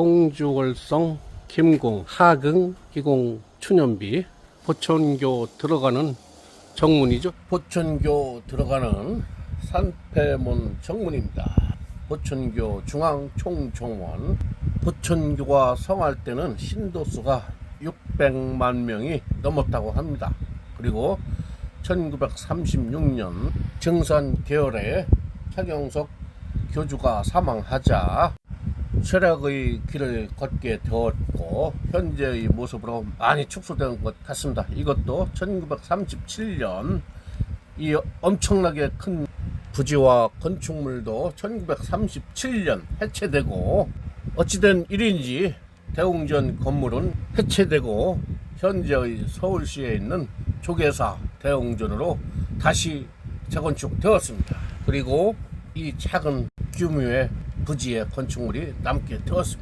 동주월성 김공 하긍 기공 춘연비 보천교 들어가는 정문이죠. 보천교 들어가는 산패문 정문입니다. 보천교 중앙총총원 보천교가 성할 때는 신도수가 600만 명이 넘었다고 합니다. 그리고 1936년 정산 계열에 차경석 교주가 사망하자 쇠락의 길을 걷게 되었고 현재의 모습으로 많이 축소된 것 같습니다. 이것도 1937년 이 엄청나게 큰 부지와 건축물도 1937년 해체되고 어찌된 일인지 대웅전 건물은 해체되고 현재의 서울시에 있는 조계사 대웅전으로 다시 재건축되었습니다. 그리고 이 작은 규모의 부지의 건축물이 남게 되었습니다.